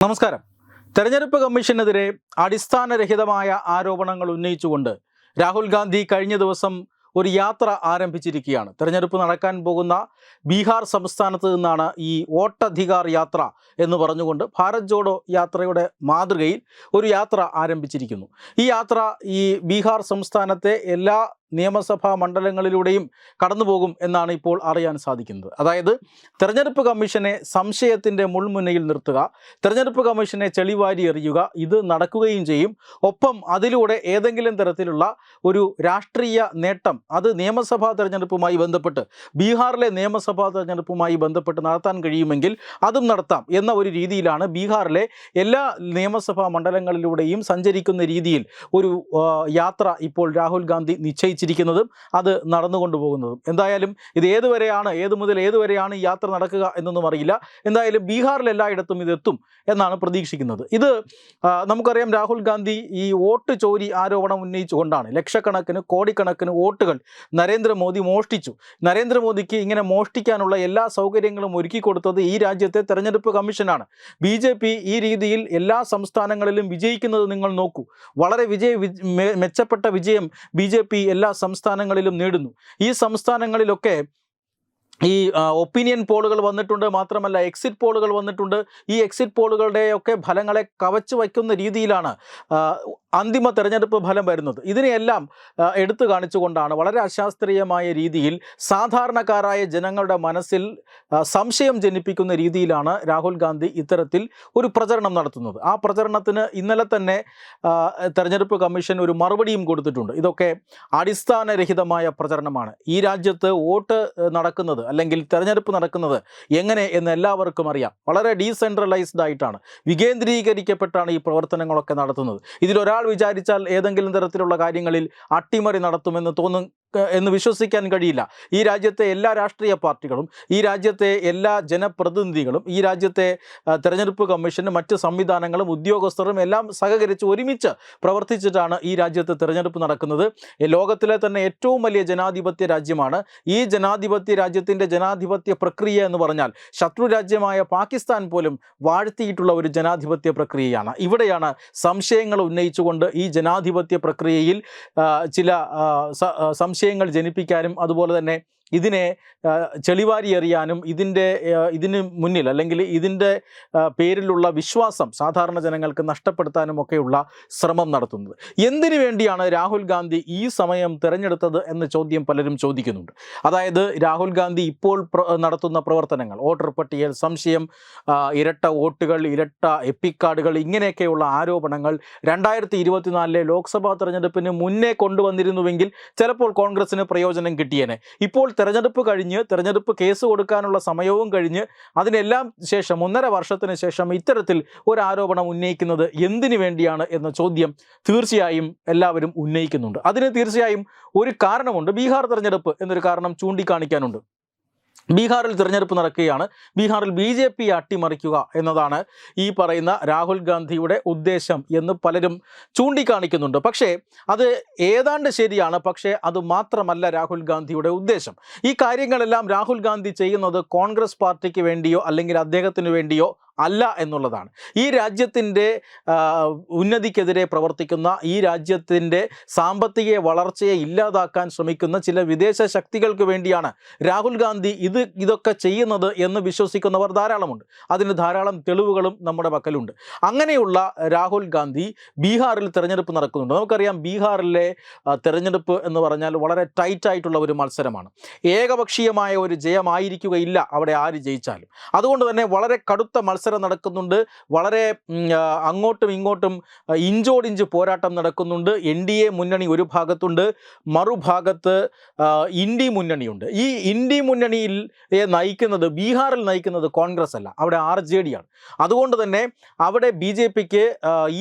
നമസ്കാരം. തെരഞ്ഞെടുപ്പ് കമ്മീഷനെതിരെ അടിസ്ഥാനരഹിതമായ ആരോപണങ്ങൾ ഉന്നയിച്ചുകൊണ്ട് രാഹുൽ ഗാന്ധി കഴിഞ്ഞ ദിവസം ഒരു യാത്ര ആരംഭിച്ചിരിക്കുകയാണ്. തെരഞ്ഞെടുപ്പ് നടക്കാൻ പോകുന്ന ബീഹാർ സംസ്ഥാനത്ത് നിന്നാണ് ഈ വോട്ടധികാർ യാത്ര എന്ന് പറഞ്ഞുകൊണ്ട് ഭാരത് ജോഡോ യാത്രയുടെ മാതൃകയിൽ ഒരു യാത്ര ആരംഭിച്ചിരിക്കുന്നു. ഈ യാത്ര ഈ ബീഹാർ സംസ്ഥാനത്തെ എല്ലാ നിയമസഭാ മണ്ഡലങ്ങളിലൂടെയും കടന്നുപോകും എന്നാണ് ഇപ്പോൾ അറിയാൻ സാധിക്കുന്നത്. അതായത് തെരഞ്ഞെടുപ്പ് കമ്മീഷനെ സംശയത്തിന്റെ മുൾമുനയിൽ നിർത്തുക തെരഞ്ഞെടുപ്പ് കമ്മീഷനെ ചെളിവാരി എറിയുക ഇത് നടക്കുകയും ചെയ്യും. ഒപ്പം അതിലൂടെ ഏതെങ്കിലും തരത്തിലുള്ള ഒരു രാഷ്ട്രീയ നേട്ടം അത് നിയമസഭാ തെരഞ്ഞെടുപ്പുമായി ബന്ധപ്പെട്ട് ബീഹാറിലെ നിയമസഭാ തെരഞ്ഞെടുപ്പുമായി ബന്ധപ്പെട്ട് നടത്താൻ കഴിയുമെങ്കിൽ അതും നടത്താം എന്ന ഒരു രീതിയിലാണ് ബീഹാറിലെ എല്ലാ നിയമസഭാ മണ്ഡലങ്ങളിലൂടെയും സഞ്ചരിക്കുന്ന രീതിയിൽ ഒരു യാത്ര ഇപ്പോൾ രാഹുൽ ഗാന്ധി നിശ്ചയിച്ചിരിക്കുന്നതും അത് നടന്നുകൊണ്ടു പോകുന്നതും എന്തായാലും ഇത് ഏതുവരെയാണ് ഏതു മുതൽ ഏതുവരെയാണ് ഈ യാത്ര നടക്കുക എന്നൊന്നും അറിയില്ല. എന്തായാലും ബീഹാറിൽ എല്ലായിടത്തും ഇത് എത്തും എന്നാണ് പ്രതീക്ഷിക്കുന്നത്. ഇത് നമുക്കറിയാം രാഹുൽ ഗാന്ധി ഈ വോട്ട് ചോരി ആരോപണം ഉന്നയിച്ചുകൊണ്ടാണ്. ലക്ഷക്കണക്കിന് കോടിക്കണക്കിന് വോട്ടുകൾ നരേന്ദ്രമോദി മോഷ്ടിച്ചു. നരേന്ദ്രമോദിക്ക് ഇങ്ങനെ മോഷ്ടിക്കാനുള്ള എല്ലാ സൗകര്യങ്ങളും ഒരുക്കി കൊടുത്തത് ഈ രാജ്യത്തെ തെരഞ്ഞെടുപ്പ് കമ്മീഷനാണ്. ബി ഈ രീതിയിൽ എല്ലാ സംസ്ഥാനങ്ങളിലും വിജയിക്കുന്നത് നിങ്ങൾ നോക്കൂ. വളരെ വിജയ മെച്ചപ്പെട്ട വിജയം ബി എല്ലാ സംസ്ഥാനങ്ങളിലും നേടുന്നു. ഈ സംസ്ഥാനങ്ങളിലൊക്കെ ഈ ഒപ്പീനിയൻ പോളുകൾ വന്നിട്ടുണ്ട്. മാത്രമല്ല എക്സിറ്റ് പോളുകൾ വന്നിട്ടുണ്ട്. ഈ എക്സിറ്റ് പോളുകളുടെയൊക്കെ ഫലങ്ങളെ കവച്ചു വയ്ക്കുന്ന രീതിയിലാണ് അന്തിമ തെരഞ്ഞെടുപ്പ് ഫലം വരുന്നത്. ഇതിനെയെല്ലാം എടുത്തു കാണിച്ചുകൊണ്ടാണ് വളരെ അശാസ്ത്രീയമായ രീതിയിൽ സാധാരണക്കാരായ ജനങ്ങളുടെ മനസ്സിൽ സംശയം ജനിപ്പിക്കുന്ന രീതിയിലാണ് രാഹുൽ ഗാന്ധി ഇത്തരത്തിൽ ഒരു പ്രചരണം നടത്തുന്നത്. ആ പ്രചരണത്തിന് ഇന്നലെ തന്നെ തെരഞ്ഞെടുപ്പ് കമ്മീഷൻ ഒരു മറുപടിയും കൊടുത്തിട്ടുണ്ട്. ഇതൊക്കെ അടിസ്ഥാനരഹിതമായ പ്രചരണമാണ്. ഈ രാജ്യത്ത് വോട്ട് നടക്കുന്നത് അല്ലെങ്കിൽ തെരഞ്ഞെടുപ്പ് നടക്കുന്നത് എങ്ങനെ എന്ന് എല്ലാവർക്കും അറിയാം. വളരെ ഡീസെൻട്രലൈസ്ഡ് ആയിട്ടാണ് വികേന്ദ്രീകരിക്കപ്പെട്ടാണ് ഈ പ്രവർത്തനങ്ങളൊക്കെ നടത്തുന്നത്. ഇതിലൊരാൾ വിചാരിച്ചാൽ ഏതെങ്കിലും തരത്തിലുള്ള കാര്യങ്ങളിൽ അട്ടിമറി നടത്തുമെന്ന് തോന്നും എന്ന് വിശ്വസിക്കാൻ കഴിയില്ല. ഈ രാജ്യത്തെ എല്ലാ രാഷ്ട്രീയ പാർട്ടികളും ഈ രാജ്യത്തെ എല്ലാ ജനപ്രതിനിധികളും ഈ രാജ്യത്തെ തെരഞ്ഞെടുപ്പ് കമ്മീഷനും മറ്റ് സംവിധാനങ്ങളും ഉദ്യോഗസ്ഥരും എല്ലാം സഹകരിച്ച് ഒരുമിച്ച് പ്രവർത്തിച്ചിട്ടാണ് ഈ രാജ്യത്തെ തെരഞ്ഞെടുപ്പ് നടക്കുന്നത്. ലോകത്തിലെ തന്നെ ഏറ്റവും വലിയ ജനാധിപത്യ രാജ്യമാണ്. ഈ ജനാധിപത്യ രാജ്യത്തിന്റെ ജനാധിപത്യ പ്രക്രിയ എന്ന് പറഞ്ഞാൽ ശത്രു രാജ്യമായ പാകിസ്ഥാൻ പോലും വാഴ്ത്തിയിട്ടുള്ള ഒരു ജനാധിപത്യ പ്രക്രിയയാണ്. ഇവിടെയാണ് സംശയങ്ങൾ ഉന്നയിച്ചുകൊണ്ട് ഈ ജനാധിപത്യ പ്രക്രിയയിൽ ചില സംശയങ്ങൾ ജനിപ്പിക്കാനും അതുപോലെ തന്നെ ഇതിനെ ചെളിവാരിയെറിയാനും ഇതിന്റെ ഇതിന് മുന്നിൽ അല്ലെങ്കിൽ ഇതിന്റെ പേരിലുള്ള വിശ്വാസം സാധാരണ ജനങ്ങൾക്ക് നഷ്ടപ്പെടുത്താനും ഒക്കെയുള്ള ശ്രമം നടത്തുന്നത്. എന്തിനു വേണ്ടിയാണ് രാഹുൽ ഗാന്ധി ഈ സമയം തിരഞ്ഞെടുത്തത് എന്ന ചോദ്യം പലരും ചോദിക്കുന്നുണ്ട്. അതായത് രാഹുൽ ഗാന്ധി ഇപ്പോൾ നടത്തുന്ന പ്രവർത്തനങ്ങൾ വോട്ടർ പട്ടികയിൽ സംശയം ഇരട്ട വോട്ടുകൾ ഇരട്ട എപ്പിക്കാർഡുകൾ ഇങ്ങനെയൊക്കെയുള്ള ആരോപണങ്ങൾ രണ്ടായിരത്തി ഇരുപത്തിനാലിലെ ലോക്സഭാ തെരഞ്ഞെടുപ്പിന് മുന്നേ കൊണ്ടുവന്നിരുന്നുവെങ്കിൽ ചിലപ്പോൾ കോൺഗ്രസിന് പ്രയോജനം കിട്ടിയേനെ. ഇപ്പോൾ തെരഞ്ഞെടുപ്പ് കഴിഞ്ഞ് തെരഞ്ഞെടുപ്പ് കേസ് കൊടുക്കാനുള്ള സമയവും കഴിഞ്ഞ് അതിനെല്ലാം ശേഷം ഒന്നര വർഷത്തിന് ശേഷം ഇത്തരത്തിൽ ഒരു ആരോപണം ഉന്നയിക്കുന്നത് എന്തിനു വേണ്ടിയാണ് എന്ന ചോദ്യം തീർച്ചയായും എല്ലാവരും ഉന്നയിക്കുന്നുണ്ട്. അതിന് തീർച്ചയായും ഒരു കാരണമുണ്ട്. ബീഹാർ തെരഞ്ഞെടുപ്പ് എന്നൊരു കാരണം ചൂണ്ടിക്കാണിക്കാനുണ്ട്. ബീഹാറിൽ തിരഞ്ഞെടുപ്പ് നടക്കുകയാണ്. ബീഹാറിൽ ബി ജെ പി അട്ടിമറിക്കുക എന്നതാണ് ഈ പറയുന്ന രാഹുൽ ഗാന്ധിയുടെ ഉദ്ദേശം എന്ന് പലരും ചൂണ്ടിക്കാണിക്കുന്നുണ്ട്. പക്ഷേ അത് ഏതാണ്ട് ശരിയാണ്. പക്ഷേ അത് മാത്രമല്ല രാഹുൽ ഗാന്ധിയുടെ ഉദ്ദേശം. ഈ കാര്യങ്ങളെല്ലാം രാഹുൽ ഗാന്ധി ചെയ്യുന്നത് കോൺഗ്രസ് പാർട്ടിക്ക് വേണ്ടിയോ അല്ലെങ്കിൽ അദ്ദേഹത്തിന് വേണ്ടിയോ അല്ല എന്നുള്ളതാണ്. ഈ രാജ്യത്തിന്റെ ഉന്നതിക്കെതിരെ പ്രവർത്തിക്കുന്ന ഈ രാജ്യത്തിന്റെ സാമ്പത്തിക വളർച്ചയെ ഇല്ലാതാക്കാൻ ശ്രമിക്കുന്ന ചില വിദേശ ശക്തികൾക്ക് വേണ്ടിയാണ് രാഹുൽ ഗാന്ധി ഇത് ഇതൊക്കെ ചെയ്യുന്നത് എന്ന് വിശ്വസിക്കുന്നവർ ധാരാളമുണ്ട്. അതിന് ധാരാളം തെളിവുകളും നമ്മുടെ പക്കലുണ്ട്. അങ്ങനെയുള്ള രാഹുൽ ഗാന്ധി ബീഹാറിൽ തെരഞ്ഞെടുപ്പ് നടക്കുന്നുണ്ട്. നമുക്കറിയാം ബീഹാറിലെ തെരഞ്ഞെടുപ്പ് എന്ന് പറഞ്ഞാൽ വളരെ ടൈറ്റായിട്ടുള്ള ഒരു മത്സരമാണ്. ഏകപക്ഷീയമായ ഒരു ജയമായിരിക്കുകയില്ല അവിടെ ആര് ജയിച്ചാലും. അതുകൊണ്ട് തന്നെ വളരെ കടുത്ത മത്സരം നടക്കുന്നുണ്ട്. വളരെ അങ്ങോട്ടും ഇങ്ങോട്ടും ഇഞ്ചോടിഞ്ച് പോരാട്ടം നടക്കുന്നുണ്ട്. എൻ ഡി എ മുന്നണി ഒരു ഭാഗത്തുണ്ട്. മറുഭാഗത്ത് ഇൻഡി മുന്നണിയുണ്ട്. ഈ ഇന്ത്യ മുന്നണിയിൽ നയിക്കുന്നത് ബീഹാറിൽ നയിക്കുന്നത് കോൺഗ്രസ് അല്ല. അവിടെ ആർ ജെ ഡി ആണ്. അതുകൊണ്ട് തന്നെ അവിടെ ബി ജെ പിക്ക്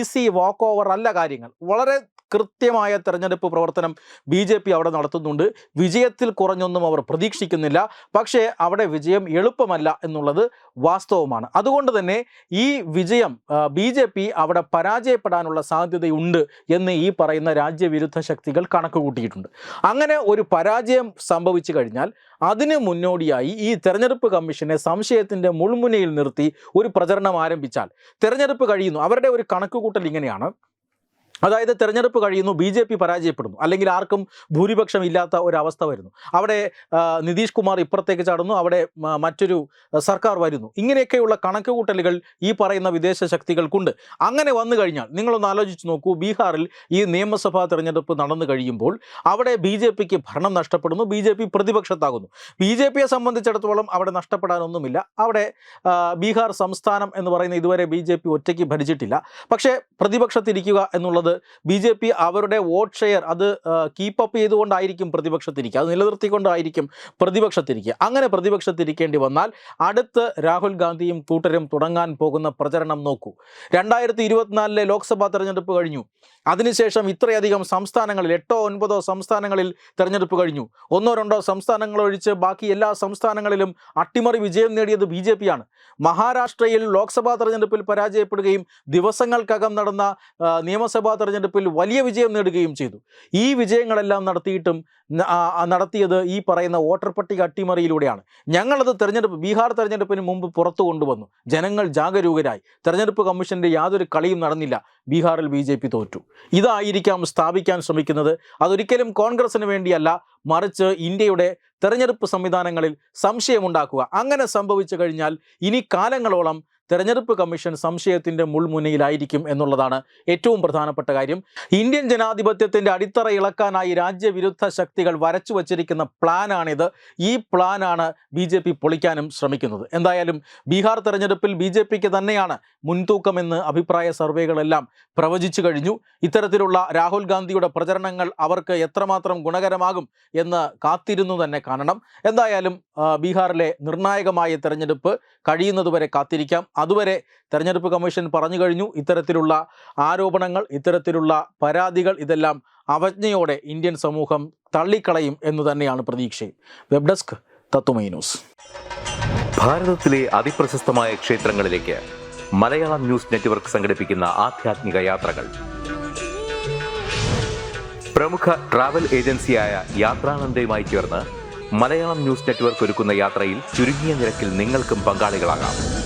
ഈസി വാക്ക് ഓവർ അല്ല കാര്യങ്ങൾ. വളരെ കൃത്യമായ തെരഞ്ഞെടുപ്പ് പ്രവർത്തനം ബി ജെ പി അവിടെ നടത്തുന്നുണ്ട്. വിജയത്തിൽ കുറഞ്ഞൊന്നും അവർ പ്രതീക്ഷിക്കുന്നില്ല. പക്ഷേ അവിടെ വിജയം എളുപ്പമല്ല എന്നുള്ളത് വാസ്തവമാണ്. അതുകൊണ്ട് തന്നെ ഈ വിജയം ബി ജെ പി അവിടെ പരാജയപ്പെടാനുള്ള സാധ്യതയുണ്ട് എന്ന് ഈ പറയുന്ന രാജ്യവിരുദ്ധ ശക്തികൾ കണക്കുകൂട്ടിയിട്ടുണ്ട്. അങ്ങനെ ഒരു പരാജയം സംഭവിച്ചു കഴിഞ്ഞാൽ അതിന് മുന്നോടിയായി ഈ തെരഞ്ഞെടുപ്പ് കമ്മീഷനെ സംശയത്തിന്റെ മുൾമുനയിൽ നിർത്തി ഒരു പ്രചരണം ആരംഭിച്ചാൽ തെരഞ്ഞെടുപ്പ് കഴിയുന്നു. അവരുടെ ഒരു കണക്കുകൂട്ടൽ ഇങ്ങനെയാണ്. അതായത് തെരഞ്ഞെടുപ്പ് കഴിയുന്നു ബി ജെ പി പരാജയപ്പെടുന്നു അല്ലെങ്കിൽ ആർക്കും ഭൂരിപക്ഷം ഇല്ലാത്ത ഒരവസ്ഥ വരുന്നു. അവിടെ നിതീഷ് കുമാർ ഇപ്പുറത്തേക്ക് ചാടുന്നു അവിടെ മറ്റൊരു സർക്കാർ വരുന്നു. ഇങ്ങനെയൊക്കെയുള്ള കണക്കുകൂട്ടലുകൾ ഈ പറയുന്ന വിദേശ ശക്തികൾക്കുണ്ട്. അങ്ങനെ വന്നു കഴിഞ്ഞാൽ നിങ്ങളൊന്ന് ആലോചിച്ച് നോക്കൂ ബീഹാറിൽ ഈ നിയമസഭാ തെരഞ്ഞെടുപ്പ് നടന്നു കഴിയുമ്പോൾ അവിടെ ബി ജെ പിക്ക് ഭരണം നഷ്ടപ്പെടുന്നു ബി ജെ പി പ്രതിപക്ഷത്താകുന്നു. ബി ജെ പിയെ സംബന്ധിച്ചിടത്തോളം അവിടെ നഷ്ടപ്പെടാനൊന്നുമില്ല. അവിടെ ബീഹാർ സംസ്ഥാനം എന്ന് പറയുന്ന ഇതുവരെ ബി ജെ പി ഒറ്റയ്ക്ക് ഭരിച്ചിട്ടില്ല. പക്ഷേ പ്രതിപക്ഷത്തിരിക്കുക എന്നുള്ളത് ബി ജെ പി അവരുടെ വോട്ട് ഷെയർ അത് കീപ്പ് അപ്പ് ചെയ്തുകൊണ്ടായിരിക്കും പ്രതിപക്ഷത്തിരിക്കുക. അത് നിലനിർത്തിക്കൊണ്ടായിരിക്കും പ്രതിപക്ഷത്തിരിക്കുക. അങ്ങനെ പ്രതിപക്ഷത്തിരിക്കേണ്ടി വന്നാൽ അടുത്ത് രാഹുൽ ഗാന്ധിയും കൂട്ടരും തുടങ്ങാൻ പോകുന്ന പ്രചരണം നോക്കൂ. രണ്ടായിരത്തി ഇരുപത്തിനാലിലെ ലോക്സഭാ തെരഞ്ഞെടുപ്പ് കഴിഞ്ഞു. അതിനുശേഷം ഇത്രയധികം സംസ്ഥാനങ്ങളിൽ എട്ടോ ഒൻപതോ സംസ്ഥാനങ്ങളിൽ തെരഞ്ഞെടുപ്പ് കഴിഞ്ഞു. ഒന്നോ രണ്ടോ സംസ്ഥാനങ്ങൾ ഒഴിച്ച് ബാക്കി എല്ലാ സംസ്ഥാനങ്ങളിലും അട്ടിമറി വിജയം നേടിയത് ബി ജെ പിയാണ് മഹാരാഷ്ട്രയിൽ ലോക്സഭാ തെരഞ്ഞെടുപ്പിൽ പരാജയപ്പെടുകയും ദിവസങ്ങൾക്കകം നടന്ന നിയമസഭാ തെരഞ്ഞെടുപ്പിൽ വലിയ വിജയം നേടുകയും ചെയ്തു. ഈ വിജയങ്ങളെല്ലാം നടത്തിയിട്ടും നടത്തിയത് ഈ പറയുന്ന വോട്ടർ പട്ടിക അട്ടിമറിയിലൂടെയാണ്. ഞങ്ങളത് തെരഞ്ഞെടുപ്പ് ബീഹാർ തെരഞ്ഞെടുപ്പിന് മുമ്പ് പുറത്തു കൊണ്ടുവന്നു. ജനങ്ങൾ ജാഗരൂകരായി. തെരഞ്ഞെടുപ്പ് കമ്മീഷന്റെ യാതൊരു കളിയും നടന്നില്ല. ബീഹാറിൽ ബി തോറ്റു. ഇതായിരിക്കാം സ്ഥാപിക്കാൻ ശ്രമിക്കുന്നത്. അതൊരിക്കലും കോൺഗ്രസിന് വേണ്ടിയല്ല. മറിച്ച് ഇന്ത്യയുടെ തെരഞ്ഞെടുപ്പ് സംവിധാനങ്ങളിൽ സംശയമുണ്ടാക്കുക. അങ്ങനെ സംഭവിച്ചു കഴിഞ്ഞാൽ ഇനി കാലങ്ങളോളം തെരഞ്ഞെടുപ്പ് കമ്മീഷൻ സംശയത്തിന്റെ മുൾമുനയിലായിരിക്കും എന്നുള്ളതാണ് ഏറ്റവും പ്രധാനപ്പെട്ട കാര്യം. ഇന്ത്യൻ ജനാധിപത്യത്തിന്റെ അടിത്തറ ഇളക്കാനായി രാജ്യവിരുദ്ധ ശക്തികൾ വരച്ചു വച്ചിരിക്കുന്ന പ്ലാനാണിത്. ഈ പ്ലാനാണ് ബി ജെ പി പൊളിക്കാനും ശ്രമിക്കുന്നത്. എന്തായാലും ബീഹാർ തെരഞ്ഞെടുപ്പിൽ ബി ജെ പിക്ക് തന്നെയാണ് മുൻതൂക്കമെന്ന് അഭിപ്രായ സർവേകളെല്ലാം പ്രവചിച്ചു കഴിഞ്ഞു. ഇത്തരത്തിലുള്ള രാഹുൽ ഗാന്ധിയുടെ പ്രചരണങ്ങൾ അവർക്ക് എത്രമാത്രം ഗുണകരമാകും എന്ന് കാത്തിരുന്നു തന്നെ കാണണം. എന്തായാലും ബീഹാറിലെ നിർണായകമായ തെരഞ്ഞെടുപ്പ് കഴിയുന്നതുവരെ കാത്തിരിക്കാം. അതുവരെ തെരഞ്ഞെടുപ്പ് കമ്മീഷൻ പറഞ്ഞു കഴിഞ്ഞു. ഇത്തരത്തിലുള്ള ആരോപണങ്ങൾ ഇത്തരത്തിലുള്ള പരാതികൾ ഇതെല്ലാം അവജ്ഞയോടെ ഇന്ത്യൻ സമൂഹം തള്ളിക്കളയും എന്ന് തന്നെയാണ് പ്രതീക്ഷ വെബ് ഡെസ്ക് തത്തുമൈ ന്യൂസ്. ഭാരതത്തിലെ അതിപ്രശസ്തമായ ക്ഷേത്രങ്ങളിലേക്ക് മലയാളം ന്യൂസ് നെറ്റ്വർക്ക് സംഘടിപ്പിക്കുന്ന ആധ്യാത്മിക യാത്രകൾ. പ്രമുഖ ട്രാവൽ ഏജൻസിയായ യാത്രാനന്ദയുമായി ചേർന്ന് മലയാളം ന്യൂസ് നെറ്റ്വർക്ക് ഒരുക്കുന്ന യാത്രയിൽ ചുരുങ്ങിയ നിരക്കിൽ നിങ്ങൾക്കും പങ്കാളികളാകാം.